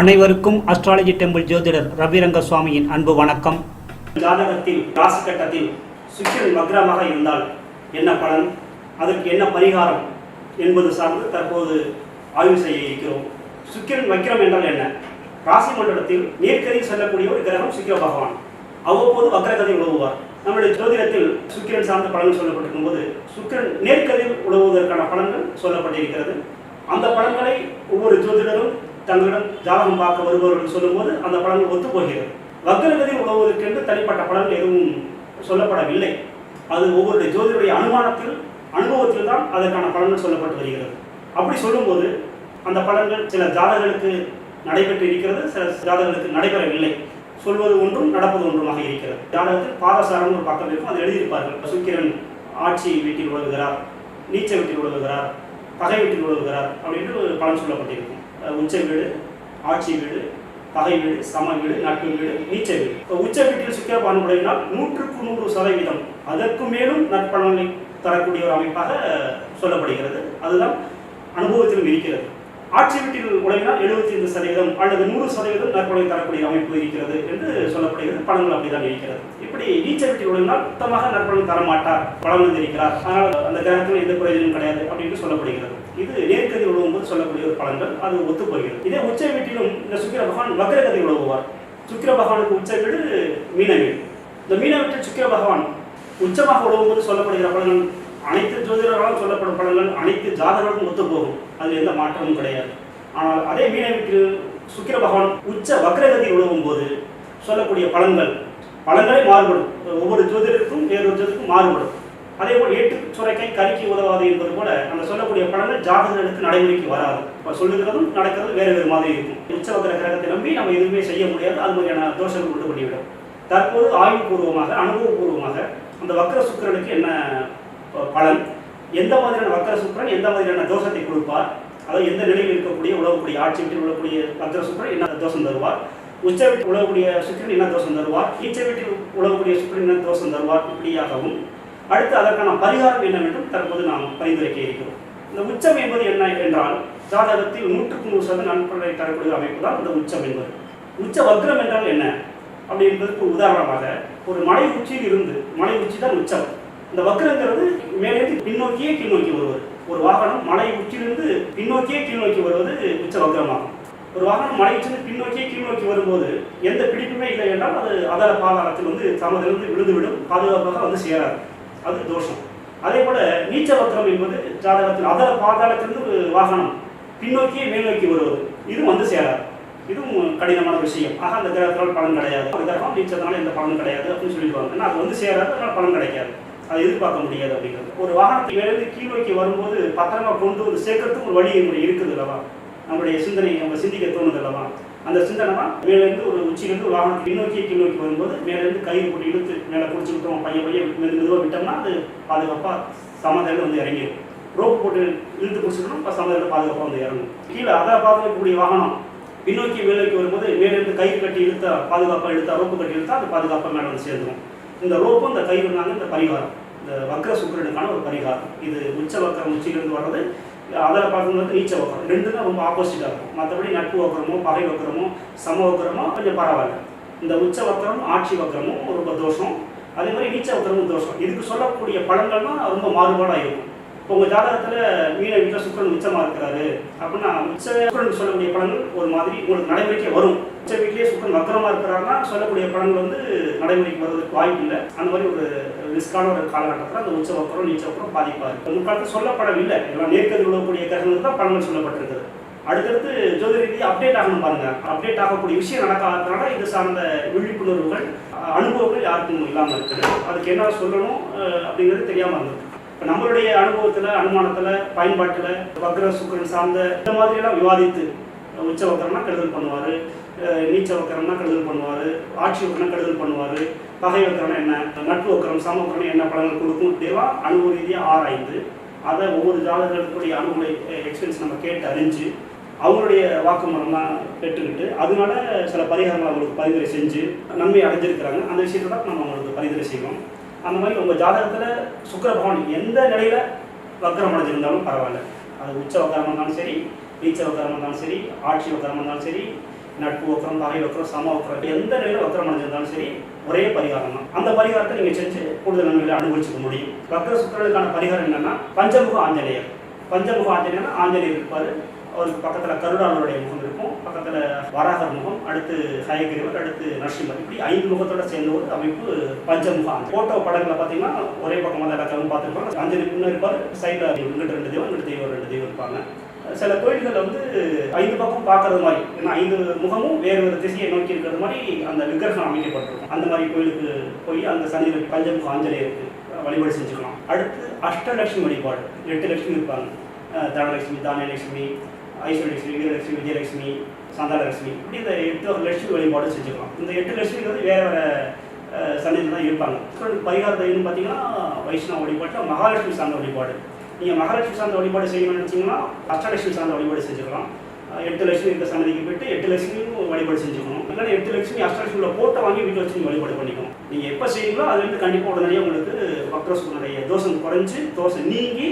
அனைவருக்கும் astrology temple ஜோதிடர் ரவிரங்க சுவாமியின் அன்பு வணக்கம். ஜாதகத்தில் ராசி கட்டத்தில் சுக்கிரன் மக்ரமாக இருந்தால் என்ன பலன்? அதற்கு என்ன பரிகாரம் என்பது சார்ந்து தற்போது ஆய்வு செய்ய இருக்கிறோம். சுக்கிரன் வக்ரம் என்றால் என்ன? ராசி மண்டலத்தில் நேர்கதில் செல்லக்கூடிய ஒரு கிரகம் சுக்கிர பகவான். அவ்வப்போது வக்ரகதை உழவுவார் நம்முடைய ஜோதிடத்தில் சுக்கிரன் சார்ந்த பலன்கள் சொல்லப்பட்டிருக்கும் போது சுக்கிரன் நேர்கதில் உழவுவதற்கான பலன்கள் சொல்லப்பட்டிருக்கிறது. அந்த பலன்களை ஒவ்வொரு ஜோதிடரும் தங்களிடம் ஜாதகம் பார்க்க வருபவர்கள் சொல்லும்போது அந்த பலன்கள் ஒத்து போகிறது வக்ரகதி உழவுவதற்கென்று தனிப்பட்ட பலன்கள் எதுவும் சொல்லப்படவில்லை. அது ஒவ்வொரு ஜோதிடருடைய அனுமானத்தில் அனுபவத்தில் தான் அதற்கான பலன்கள் சொல்லப்பட்டு வருகிறது. அப்படி சொல்லும்போது அந்த பலன்கள் சில ஜாதகர்களுக்கு நடைபெற்று இருக்கிறது சில ஜாதகர்களுக்கு நடைபெறவில்லை. சொல்வது ஒன்றும் நடப்பது ஒன்றுமாக இருக்கிறது. ஜாதகத்தில் பாதசாரம் ஒரு பக்கம் இருக்கும் அதை எழுதியிருப்பார்கள். சுக்கிரன் ஆட்சி வீட்டில் உழவுகிறார் நீச்ச வீட்டில் உழவுகிறார் பகை வீட்டில் உழவுகிறார் அப்படின்னு பலன் சொல்லப்பட்டிருக்கும். உச்ச வீடு ஆட்சி வீடு பகை வீடு சம வீடு நட்பு வீடு நீச்ச வீடு இப்போ உச்ச வீட்டில் சுக்கிர பான்புடையினால் நூற்றுக்கு நூறு சதவீதம் அதற்கு மேலும் நற்பலனை தரக்கூடிய ஒரு அமைப்பாக சொல்லப்படுகிறது. அதுதான் அனுபவத்திலும் இருக்கிறது. ஆட்சி வீட்டில் உடையினால் எழுபத்தி ஐந்து சதவீதம் அல்லது நூறு சதவீதம் நற்பலனை தரக்கூடிய அமைப்பு இருக்கிறது என்று சொல்லப்படுகிறது. பலன்கள் அப்படிதான் இருக்கிறது. இப்படி நீச்ச வீட்டில் உடையினால் மொத்தமாக நற்பலன் தரமாட்டார் பலன் இருக்கிறார் ஆனால் அந்த கிரகத்தில் எந்த பிரயோஜனம் கிடையாது அப்படின்னு சொல்லப்படுகிறது. இது நேர்கதி உழவும் போது சொல்லக்கூடிய ஒரு பலன்கள் அது ஒத்துப்போகிறது. இதே உச்ச வீட்டிலும் இந்த சுக்கிர பகவான் வக்ரகதி உழவுவார் சுக்கிர பகவானுக்கு உச்ச வீடு மீன வீடு இந்த மீன வீட்டில் சுக்கிர பகவான் உச்சமாக உழவும் போது சொல்லப்படுகிற பலன்கள் அனைத்து ஜோதிடர்களாலும் சொல்லப்படும் பலன்கள் அனைத்து ஜாதகர்களுக்கும் ஒத்துப்போகும். அதில் எந்த மாற்றமும் கிடையாது. ஆனால் அதே மீன வீட்டில் சுக்கிர பகவான் உச்ச வக்ரகதி உழவும் போது சொல்லக்கூடிய பலன்கள் பலன்களே மாறுபடும். ஒவ்வொரு ஜோதிடருக்கும் வேறொரு ஜோதிடருக்கும் மாறுபடும். அதே போல் ஏட்டு சுரைக்கை கறிக்கு உதவாது என்பது போல அந்த சொல்லக்கூடிய பலன்கள் ஜாதகர்களுக்கு நடைமுறைக்கு வராது. இப்போ சொல்லுகிறதும் நடக்கிறது வேறு வேறு மாதிரி இருக்கும். உச்சவக்கர கிரகத்தை நம்பி நம்ம எதுவுமே செய்ய முடியாது. அது மாதிரியான தோஷங்கள் உண்டு பண்ணிவிடும். தற்போது ஆய்வுபூர்வமாக அனுபவபூர்வமாக அந்த வக்கர சுக்கரனுக்கு என்ன பலன்? எந்த மாதிரியான வக்கர சுக்கிரன் எந்த மாதிரியான தோஷத்தை கொடுப்பார்? அதாவது எந்த நிலையில் இருக்கக்கூடிய உழவக்கூடிய ஆட்சி வீட்டில் உள்ளக்கூடிய வக்கர சுக்கரன் என்ன தோஷம் தருவார்? உச்ச வீட்டில் உழவக்கூடிய சுக்கரன் என்ன தோஷம் தருவார்? நீச்ச வீட்டில் உழவக்கூடிய சுக்கிரன் என்ன தோஷம் தருவார்? இப்படியாகவும் அடுத்து அதற்கான பரிகாரம் என்னவென்றும் தற்போது நாம் பரிந்துரைக்க இருக்கிறோம். இந்த உச்சம் என்பது என்ன என்றால் ஜாதகத்தில் நூற்றுக்கு நூறு சதவீதம் நண்பர்களை தரக்கூடிய அமைப்பு தான் இந்த உச்சம் என்பது. உச்ச வக்ரம் என்றால் என்ன? அப்படி என்பதற்கு உதாரணமாக ஒரு மலை உச்சியில் இருந்து மலை உச்சி தான் உச்சம். இந்த வக்ரங்கிறது மேலேருந்து பின்னோக்கியே கீழ்நோக்கி வருவது. ஒரு வாகனம் மலை உச்சியிலிருந்து பின்னோக்கியே கீழ்நோக்கி வருவது உச்ச வக்ரமாகும். ஒரு வாகனம் மலை உச்சிலிருந்து பின்னோக்கியே கீழ்நோக்கி வரும்போது எந்த பிடிப்புமே இல்லை என்றால் அது அதர பாதாளத்தில் வந்து சமதிலிருந்து விழுந்துவிடும் பாதுகாப்பாக வந்து சேராது. அது தோஷம். அதே போல நீச்ச வக்ரம் என்பது ஜாதகத்தில் அதர பாதாளத்திலிருந்து வாகனம் பின்னோக்கியே மேல் நோக்கி வருவது. இதுவும் வந்து சேராது. இதுவும் கடினமான விஷயம். ஆக அந்த கிரகத்தினால் பலன் கிடையாது. அந்த கிரகம் நீச்சத்தினால எந்த பலனும் கிடையாது அப்படின்னு சொல்லிடுவாங்க. ஏன்னா அது வந்து சேராது அதனால் பலன் கிடைக்காது. அது எதிர்பார்க்க முடியாது அப்படிங்கிறது. ஒரு வாகனத்தை மேலிருந்து கீழ் நோக்கி வரும்போது பத்திரமா கொண்டு வந்து சேர்க்கறதுக்கு ஒரு வழி இங்கே இருக்குது அல்லவா? நம்முடைய சிந்தனை நம்ம சிந்திக்க தோணுது அல்லவா? அந்த சிந்தனை தான் மேலேருந்து ஒரு உச்சியிலேருந்து ஒரு வாகனத்தை பின்னோக்கி கீழ் நோக்கி வரும்போது மேலேருந்து கயிறு போட்டு இழுத்து மேலே பிடிச்சிக்கிட்டோம் பையன் பையன் மெது மெதுவாக விட்டோம்னா அது பாதுகாப்பாக சமதரையில் வந்து இறங்கிடும் ரோப் போட்டு இழுத்து பிடிச்சிக்கணும் இப்போ சமதரையில் பாதுகாப்பாக வந்து இறங்கும். கீழே அதை பார்க்கக்கூடிய வாகனம் பின்னோக்கி மேலோக்கி வரும்போது மேலேருந்து கயிறு கட்டி இழுத்தா பாதுகாப்பாக இழுத்தா ரோப்பு கட்டி இழுத்தா அது பாதுகாப்பாக மேலே வந்து சேர்ந்துடும் இந்த ரோப்பும் இந்த கயிறுனாங்க இந்த பரிகாரம். இந்த வக்ர சுக்கரனுக்கான ஒரு பரிகாரம். இது உச்ச வக்கரம் உச்சியிலிருந்து வர்றது அதில் பார்க்கும்போது ஈச்ச வக்கரம் ரெண்டு தான் ரொம்ப ஆப்போசிட்டாக இருக்கும் மற்றபடி நட்பு வக்கரமோ பகை வக்கரமோ சம வக்கரமோ கொஞ்சம் பரவாயில்ல. இந்த உச்ச வக்கரம் ஆட்சி வக்கரமும் ரொம்ப தோஷம். அதே மாதிரி நீச்ச வக்கரமும் தோஷம். இதுக்கு சொல்லக்கூடிய பலன்கள்லாம் ரொம்ப மாறுபாடாக இருக்கும். இப்போ உங்கள் ஜாதகத்தில் மீன வீட்டில் சுக்கரன் உச்சமாக இருக்கிறாரு அப்படின்னா உச்ச சுக்கரன் சொல்லக்கூடிய பலன்கள் ஒரு மாதிரி உங்களுக்கு நடைமுறைக்கே வரும். உச்ச வீட்டிலேயே சுக்கரன் வக்கரமாக இருக்கிறாருன்னா சொல்லக்கூடிய பலன்கள் வந்து நடைமுறைக்கு வர்றதுக்கு வாய்ப்பு இல்லை அந்த மாதிரி ஒரு ரிஸ்கான ஒரு காலகட்டத்தில் அந்த உச்ச வக்கரம் நீச்ச வக்கரம் பாதிப்பார் முற்காலத்தில் சொல்லப்படவில்லை. எல்லாம் நேர்கதி விடக்கூடிய கிரகங்கள் தான் பலன்கள் சொல்லப்பட்டிருக்குது. அடுத்தடுத்து ஜோதிட அப்டேட் ஆகணும் பாருங்க. அப்டேட் ஆகக்கூடிய விஷயம் நடக்காததுனால இது சார்ந்த விழிப்புணர்வுகள் அனுபவங்கள் யாருக்கும் இல்லாமல் இருக்குது. அதுக்கு என்ன சொல்லணும் அப்படிங்கிறது தெரியாமல் இருந்தது இப்போ நம்மளுடைய அனுபவத்தில் அனுமானத்தில் பயன்பாட்டில் வக்ர சுக்கரன் சார்ந்த இந்த மாதிரியெல்லாம் விவாதித்து உச்ச வக்கரம்னா கெடுதல் பண்ணுவார். நீச்ச வக்கரம்னா கெடுதல் பண்ணுவார் ஆட்சி வக்கரம் கடுதல் பண்ணுவார் பகை வக்கரம்னா என்ன நட்பு வக்கரம் சம வக்கரம் என்ன பலன்கள் கொடுக்கும் இப்படியெல்லாம் அனுபவ ரீதியாக ஆராய்ந்து அதை ஒவ்வொரு ஜாதகர்களுக்குடைய அனுகூல எக்ஸ்பீரியன்ஸ் நம்ம கேட்டு அறிஞ்சு அவங்களுடைய வாக்குமூலம்லாம் பெற்றுக்கிட்டு அதனால சில பரிகாரங்கள் அவங்களுக்கு பரிந்துரை செஞ்சு நன்மை அடைஞ்சிருக்கிறாங்க. அந்த விஷயத்தை தான் நம்ம அவங்களுக்கு பரிந்துரை செய்வோம். அந்த மாதிரி உங்கள் ஜாதகத்தில் சுக்கர பகவான் எந்த நிலையில் வக்கரம் அடைஞ்சிருந்தாலும் பரவாயில்ல. அது உச்ச வக்கரமாக இருந்தாலும் சரி நீச்ச வக்கரமாக இருந்தாலும் சரி ஆட்சி வக்கரமாக இருந்தாலும் சரி நட்பு வக்கரம் பகை வக்கரம் சம வக்கரம் எந்த நிலையில் வக்கரம் அடைஞ்சிருந்தாலும் சரி ஒரே பரிகாரம் தான். அந்த பரிகாரத்தை நீங்கள் செஞ்சு கூடுதல் நன்மைகளை அனுபவிச்சுக்க முடியும். வக்கர சுக்கரனுக்கான பரிகாரம் என்னன்னா பஞ்சமுக ஆஞ்சநேயர். பஞ்சமுக ஆஞ்சநேயர் ஆஞ்சநேயர் இருப்பார். அவருக்கு பக்கத்தில் கருடாளருடைய முகம் இருக்கும். பக்கத்தில் வராகர் முகம் அடுத்து ஹயகிரிவர் அடுத்து நரசிம்மர். இப்படி ஐந்து முகத்தோட சேர்ந்த ஒரு அமைப்பு பஞ்சமுக ஆஞ்சநேயர். போட்டோ படங்களை பார்த்தீங்கன்னா ஒரே பக்கமாக தான் எல்லாத்தையும் பார்த்துருப்பாங்க. ஆஞ்சநேயர் முன்னே இருப்பார். சைடில் இங்கிட்ட ரெண்டு தெய்வம் இங்கிட்ட தெய்வம் ரெண்டு தெய்வம் இருப்பாங்க. சில கோயில்களில் வந்து ஐந்து பக்கம் பார்க்கறது மாதிரி. ஏன்னா ஐந்து முகமும் வேறு வேறு திசையை நோக்கி இருக்கிறது மாதிரி அந்த விக்கிரகம் அமைக்கப்பட்டிருக்கும். அந்த மாதிரி கோயிலுக்கு போய் அந்த சன்னிதியில் பஞ்சமுக ஆஞ்சநேயருக்கு வழிபாடு செஞ்சுக்கலாம். அடுத்து அஷ்டலட்சுமி வழிபாடு. எட்டு லட்சுமி இருப்பாங்க. தனலட்சுமி தானியலட்சுமி ஐஸ்வரலட்சுமி வீரலட்சுமி விஜயலட்சுமி சந்தானலட்சுமி. இப்படி இந்த எட்டு லட்சுமி வழிபாடு செஞ்சுக்கலாம். இந்த எட்டு லட்சுமிங்கிறது வேற வேற சன்னிதியில் தான் இருப்பாங்க. அப்புறம் பரிகார தெய்வம்னு பார்த்தீங்கன்னா வைஷ்ணவ வழிபாட்டில் மகாலட்சுமி சார்ந்த வழிபாடு. நீங்கள் மகாலட்சுமி சார்ந்த வழிபாடு செய்யணும்னு நினச்சிங்கன்னா அஷ்டலட்சுமி சார்ந்த வழிபாடு செஞ்சுக்கலாம். எட்டு லட்சுமி இந்த சன்னதிக்கு போயிட்டு எட்டு லட்சுமியும் வழிபாடு செஞ்சுக்கணும். இல்லைன்னா எட்டு லட்சுமி அஷ்டலட்சுமியில் போட்டை வாங்கி வீட்டில் வச்சு வழிபாடு பண்ணிக்கணும். நீங்கள் எப்போ செய்யுங்களோ அதுலேருந்து கண்டிப்பாக உடனடியாக உங்களுக்கு வக்ரசுனுடைய தோஷம் குறைஞ்சி தோசை நீங்கி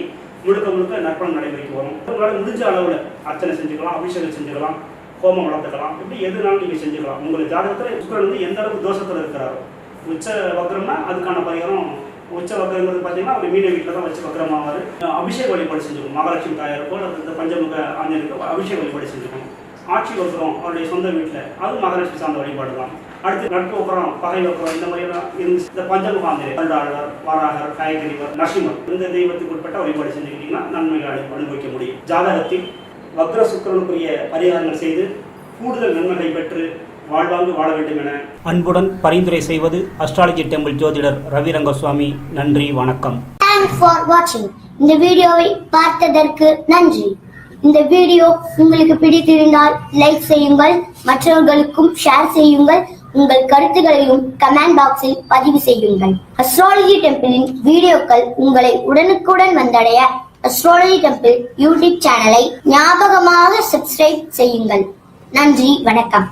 முழுக்க முழுக்க நற்பணம் நடைமுறைக்கு வரும் உங்களால் முடிஞ்ச அளவில் அர்ச்சனை செஞ்சுக்கலாம் அபிஷேகம் செஞ்சுக்கலாம் ஹோமம் வளர்த்துக்கலாம். இப்படி எதுனாலும் நீங்கள் செஞ்சுக்கலாம். உங்கள் ஜாதகத்தில் சுக்கரன் வந்து எந்த அளவுக்கு தோஷத்தில் இருக்கிறாரோ. உச்ச வக்ரம்னா அதுக்கான பரிகாரம் உச்ச என்பது பார்த்தீங்கன்னா அவர் மீன வீட்டில் தான் வச்சு வக்ரமாவார் அபிஷேக வழிபாடு செஞ்சுக்கணும். மகாலட்சுமி தாயாருக்கோ அல்லது இந்த பஞ்சமுக ஆஞ்சனுக்கோ அபிஷேக வழிபாடு செஞ்சுக்கணும். ஆட்சி வக்கரம் அவருடைய சொந்த வீட்டில் அது மகாலட்சுமி சார்ந்த வழிபாடு தான். அடுத்து நட்பு வக்ரம் பகை வக்ரம் இந்த மாதிரிலாம் இருந்து இந்த பஞ்சமுக ஆஞ்சநேயர் கருடாழ்வார் வாராகர் காயகிரிவர் நரசிம்மர் இந்த தெய்வத்துக்கு உட்பட்ட வழிபாடு செஞ்சுக்கிட்டிங்கன்னா நன்மைகளை அனுபவிக்க முடியும். ஜாதகத்தில் வக்ர சுக்கரனுக்குரிய பரிகாரங்கள் செய்து கூடுதல் நன்மைகளை பெற்று வாழ்வாங்கு வாழ வேண்டும் என அன்புடன் பரிந்துரை செய்வது அஸ்ட்ராலஜி டெம்பிள் ஜோதிடர் ரவி ரங்கசுவாமி நன்றி வணக்கம். ஃபார் வாட்சிங் இந்த வீடியோவை பார்த்ததற்கு நன்றி. இந்த வீடியோ உங்களுக்கு பிடித்திருந்தால் லைக் செய்யுங்கள் மற்றவர்களுக்கும் ஷேர் செய்யுங்கள் உங்கள் கருத்துகளையும் கமெண்ட் பாக்ஸில் பதிவு செய்யுங்கள். அஸ்ட்ராலஜி டெம்பிளின் வீடியோக்கள் உங்களை உடனுக்குடன் வந்தடைய அஸ்ட்ராலஜி டெம்பிள் யூடியூப் சேனலை ஞாபகமாக சப்ஸ்கிரைப் செய்யுங்கள். நன்றி வணக்கம்.